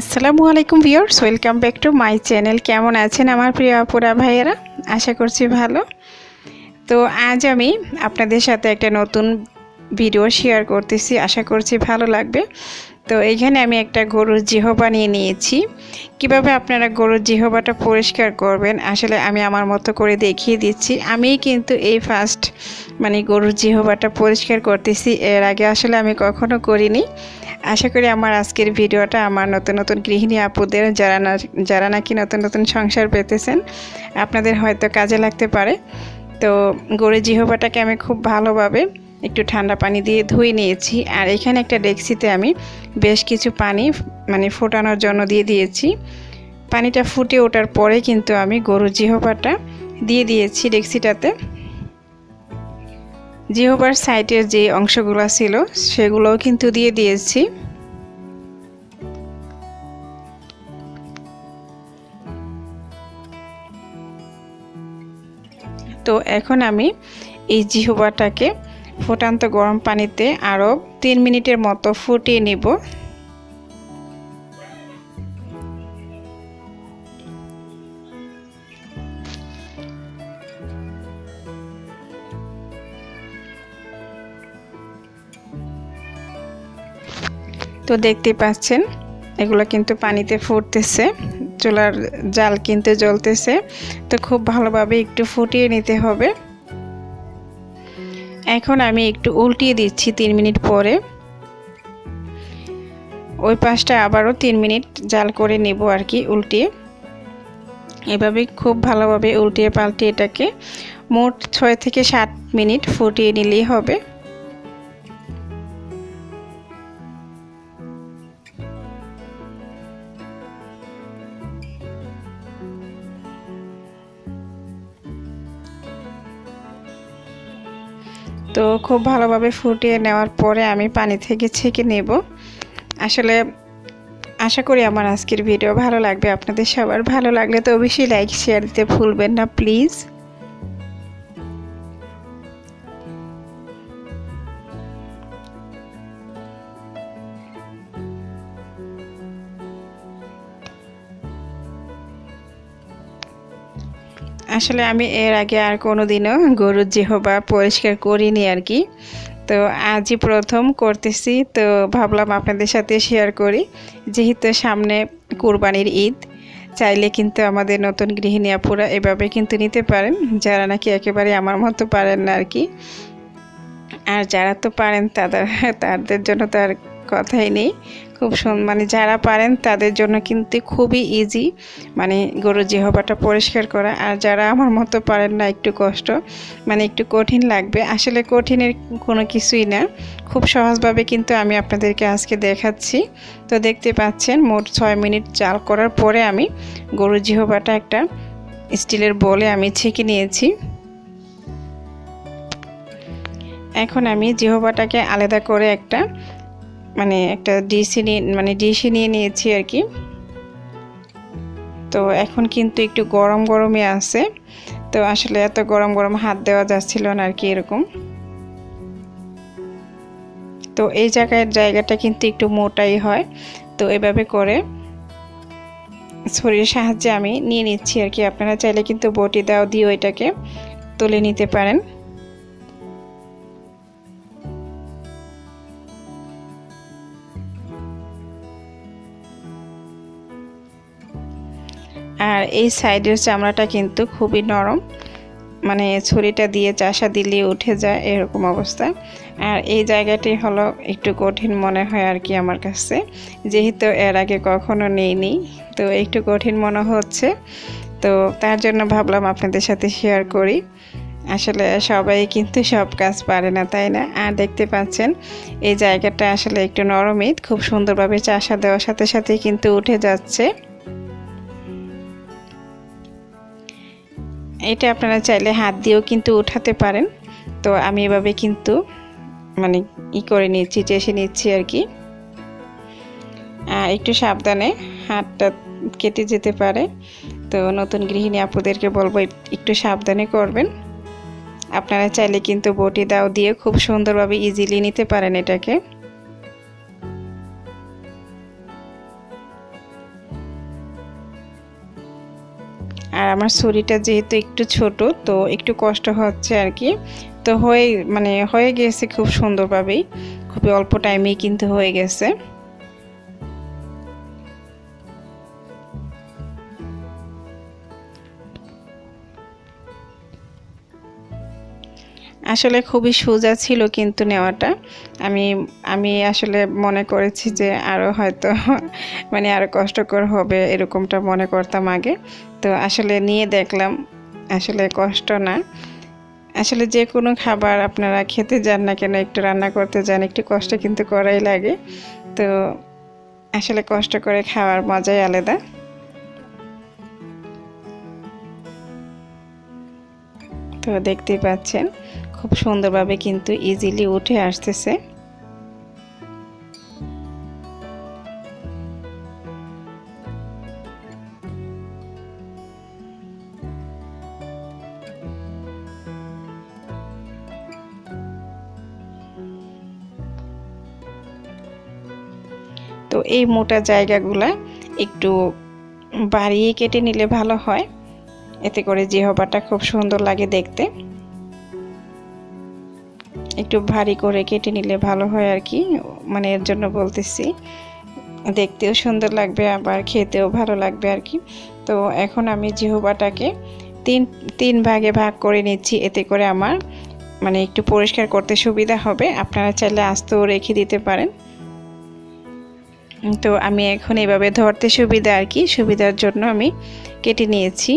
আসসালামু আলাইকুম viewers, welcome back to my channel. কেমন আছেন আমার প্রিয় আপুরা ভাইয়েরা? আশা করছি ভালো। তো আজ আমি আপনাদের সাথে একটা নতুন ভিডিও শেয়ার করতেছি, আশা করছি ভালো লাগবে। তো এইখানে আমি একটা গরুর জিহ বানিয়ে নিয়েছি। কীভাবে আপনারা গরুর জিহবাটা পরিষ্কার করবেন, আসলে আমি আমার মতো করে দেখিয়ে দিচ্ছি। আমি কিন্তু এই ফার্স্ট মানে গরুর জিহবাটা পরিষ্কার করতেছি, এর আগে আসলে আমি কখনো করিনি। আশা করি আমার আজকের ভিডিওটা আমার নতুন নতুন গৃহিণী আপুদের, যারা না যারা নাকি নতুন নতুন সংসার পেতেছেন, আপনাদের হয়তো কাজে লাগতে পারে। তো গরুর জিহবাটাকে আমি খুব ভালোভাবে একটু ঠান্ডা পানি দিয়ে ধুয়ে নিয়েছি। আর এখানে একটা ডেক্সিতে আমি বেশ কিছু পানি মানে ফোটানোর জন্য দিয়ে দিয়েছি। পানিটা ফুটে ওঠার পরে কিন্তু আমি গরুর জিহবাটা দিয়ে দিয়েছি ডেক্সিটাতে। জিহবার সাইটের যে অংশগুলো ছিল, সেগুলোও কিন্তু দিয়ে দিয়েছি। তো এখন আমি এই জিহবাটাকে ফুটান্ত গরম পানিতে আরও তিন মিনিটের মতো ফুটিয়ে নিব। তো দেখতে পাচ্ছেন, এগুলো কিন্তু পানিতে ফুটতেছে, চুলার জাল কিন্তু জ্বলতেছে, তো খুব ভালোভাবে একটু ফুটিয়ে নিতে হবে। এখন আমি একটু উল্টিয়ে দিচ্ছি তিন মিনিট পরে। ওই পাশটা আবারও তিন মিনিট জাল করে নেব আর কি উল্টিয়ে। এভাবে খুব ভালোভাবে উল্টিয়ে পাল্টিয়ে এটাকে মোট ছয় থেকে সাত মিনিট ফুটিয়ে নিলেই হবে। তো খুব ভালোভাবে ফুটিয়ে নেওয়ার পরে আমি পানি থেকে ছেঁকে নেব। আসলে আশা করি আমার আজকের ভিডিও ভালো লাগবে, আপনাদের সবার ভালো লাগলে তো অবশ্যই লাইক শেয়ার দিতে ভুলবেন না প্লিজ আসলে আমি এর আগে আর কোনো দিনও গরুর জিহবা পরিষ্কার করিনি আর কি। তো আজই প্রথম করতেছি, তো ভাবলাম আপনাদের সাথে শেয়ার করি। যেহেতু সামনে কোরবানির ঈদ, চাইলে কিন্তু আমাদের নতুন গৃহিণী আপুরা এভাবে কিন্তু নিতে পারেন, যারা নাকি একেবারে আমার মতো পারেন না আর কি। আর যারা তো পারেন, তাদের তাদের জন্য তো আর কথাই নেই। খুব মানে যারা পারেন তাদের জন্য কিন্তু খুবই ইজি মানে গরু জিহবাটা পরিষ্কার করা। আর যারা আমার মতো পারেন না, একটু কষ্ট মানে একটু কঠিন লাগবে। আসলে কঠিনের কোনো কিছুই না। খুব সহজভাবে কিন্তু আমি আপনাদেরকে আজকে দেখাচ্ছি। তো দেখতে পাচ্ছেন, মোট ছয় মিনিট জাল করার পরে আমি গরু জিহবাটা একটা স্টিলের বলে আমি ছেঁকে নিয়েছি। এখন আমি জিহবাটাকে আলাদা করে একটা মানে একটা ডিসি নিয়ে মানে ডিসি নিয়ে নিয়েছি আর কি। তো এখন কিন্তু একটু গরম গরমই আছে। তো আসলে এত গরম গরম হাত দেওয়া যাচ্ছিল না আর কি এরকম। তো এই জায়গায় জায়গাটা কিন্তু একটু মোটাই হয়। তো এভাবে করে ছড়ির সাহায্যে আমি নিয়ে নিচ্ছি আর কি। আপনারা চাইলে কিন্তু বটি দাও দিয়ে ওইটাকে তুলে নিতে পারেন। আর এই সাইডের চামড়াটা কিন্তু খুবই নরম। মানে ছুরিটা দিয়ে চাষা দিলে উঠে যায় এরকম অবস্থা। আর এই জায়গাটি হলো একটু কঠিন মনে হয় আর কি আমার কাছে। যেহেতু এর আগে কখনো নেইনি, তো একটু কঠিন মনে হচ্ছে। তো তার জন্য ভাবলাম আপনাদের সাথে শেয়ার করি। আসলে সবাই কিন্তু সব কাজ পারে না, তাই না? আর দেখতে পাচ্ছেন, এই জায়গাটা আসলে একটু নরমই, খুব সুন্দরভাবে চাষা দেওয়ার সাথে সাথে কিন্তু উঠে যাচ্ছে। এটা আপনারা চাইলে হাত দিয়েও কিন্তু উঠাতে পারেন। তো আমি এভাবে কিন্তু মানে ই করে নিচ্ছি, চেষে নিচ্ছি আর কি। একটু সাবধানে হাতটা কেটে যেতে পারে। তো নতুন গৃহিণী আপুদেরকে বলব একটু সাবধানে করবেন। আপনারা চাইলে কিন্তু বটি দাও দিয়ে খুব সুন্দরভাবে ইজিলি নিতে পারেন এটাকে। আর আমার শরীরটা যেহেতু একটু ছোট, তো একটু কষ্ট হচ্ছে আর কি। তো হয়ে মানে হয়ে গেছে খুব সুন্দরভাবেই। খুবই অল্প টাইমেই কিন্তু হয়ে গেছে। আসলে খুবই সোজা ছিল কিন্তু নেওয়াটা। আমি আমি আসলে মনে করেছি যে আরও হয়তো মানে আরও কষ্টকর হবে এরকমটা মনে করতাম আগে। তো আসলে নিয়ে দেখলাম, আসলে কষ্ট না। আসলে যে কোনো খাবার আপনারা খেতে যান না কেন, একটু রান্না করতে যান, একটু কষ্ট কিন্তু করাই লাগে। তো আসলে কষ্ট করে খাওয়ার মজাই আলাদা। তো দেখতেই পাচ্ছেন খুব সুন্দরভাবে কিন্তু ইজিলি উঠে আসতেছে। তো এই মোটা জায়গাগুলা একটু বাড়িয়ে কেটে নিলে ভালো হয়। এতে করে জিহবাটা খুব সুন্দর লাগে দেখতে। একটু ভারী করে কেটে নিলে ভালো হয় আর কি। মানে এর জন্য বলতেছি। দেখতেও সুন্দর লাগবে, আবার খেতেও ভালো লাগবে আর কি। তো এখন আমি জিহবাটাকে তিন তিন ভাগে ভাগ করে নিচ্ছি। এতে করে আমার মানে একটু পরিষ্কার করতে সুবিধা হবে। আপনারা চাইলে আস্তেও রেখে দিতে পারেন। তো আমি এখন এভাবে ধরতে সুবিধা আর কি। সুবিধার জন্য আমি কেটে নিয়েছি।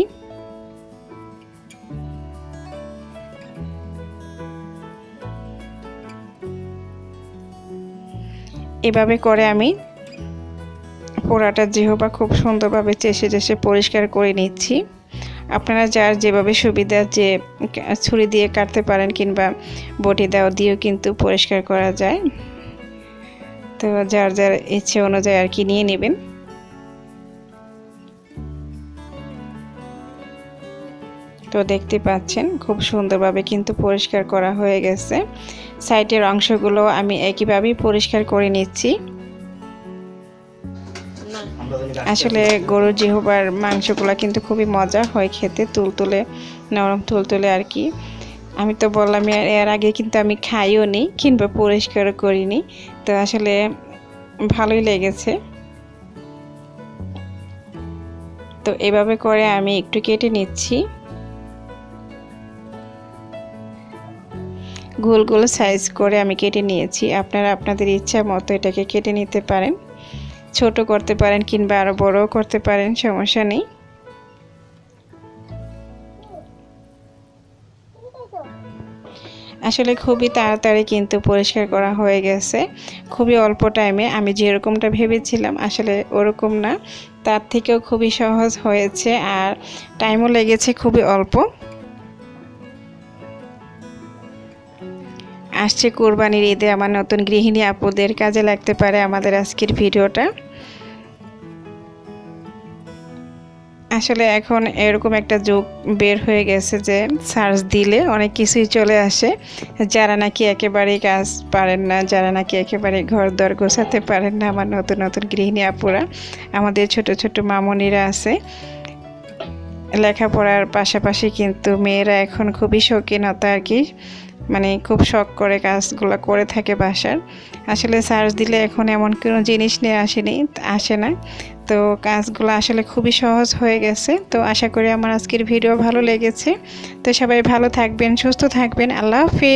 এভাবে করে আমি পোড়াটা জিহবা খুব সুন্দরভাবে চেষে চেষে পরিষ্কার করে নিচ্ছি। আপনারা যার যেভাবে সুবিধা যে ছুরি দিয়ে কাটতে পারেন কিংবা বটি দেওয়া দিয়েও কিন্তু পরিষ্কার করা যায়। তো যার যার ইচ্ছে অনুযায়ী আর কি নিয়ে নেবেন। তো দেখতে পাচ্ছেন খুব সুন্দরভাবে কিন্তু পরিষ্কার করা হয়ে গেছে। সাইডের অংশগুলো আমি একইভাবেই পরিষ্কার করে নিচ্ছি। আসলে গরুর জিহবার মাংসগুলো কিন্তু খুবই মজা হয় খেতে তুলতুলে নরম তুলতুলে আর কি। আমি তো বললাম এর আগে কিন্তু আমি খাইও নি, কিংবা পরিষ্কার করিনি। তো আসলে ভালোই লেগেছে। তো এভাবে করে আমি একটু কেটে নিচ্ছি। গোল গোল সাইজ করে আমি কেটে নিয়েছি। আপনারা আপনাদের ইচ্ছা মতো এটাকে কেটে নিতে পারেন। ছোট করতে পারেন কিংবা আরও বড়ও করতে পারেন, সমস্যা নেই। আসলে খুবই তাড়াতাড়ি কিন্তু পরিষ্কার করা হয়ে গেছে। খুবই অল্প টাইমে আমি যেরকমটা ভেবেছিলাম, আসলে ওরকম না। তার থেকেও খুবই সহজ হয়েছে আর টাইমও লেগেছে খুবই অল্প। আসছে কোরবানির ঈদে আমার নতুন গৃহিণী আপুদের কাজে লাগতে পারে আমাদের আজকের ভিডিওটা। আসলে এখন এরকম একটা যুগ বের হয়ে গেছে যে সার্চ দিলে অনেক কিছুই চলে আসে। যারা নাকি একেবারেই কাজ পারেন না, যারা নাকি একেবারে ঘর দর গোছাতে পারেন না আমার নতুন নতুন গৃহিণী আপুরা, আমাদের ছোট ছোট মামনিরা আছে। লেখাপড়ার পাশাপাশি কিন্তু মেয়েরা এখন খুবই শৌখিনতা আর কি। মানে খুব শখ করে কাজগুলো করে থাকে বাসার। আসলে সার্চ দিলে এখন এমন কোনো জিনিস নিয়ে আসেনি, আসে না। তো কাজগুলো আসলে খুবই সহজ হয়ে গেছে। তো আশা করি আমার আজকের ভিডিও ভালো লেগেছে। তো সবাই ভালো থাকবেন, সুস্থ থাকবেন। আল্লাহ হাফিজ।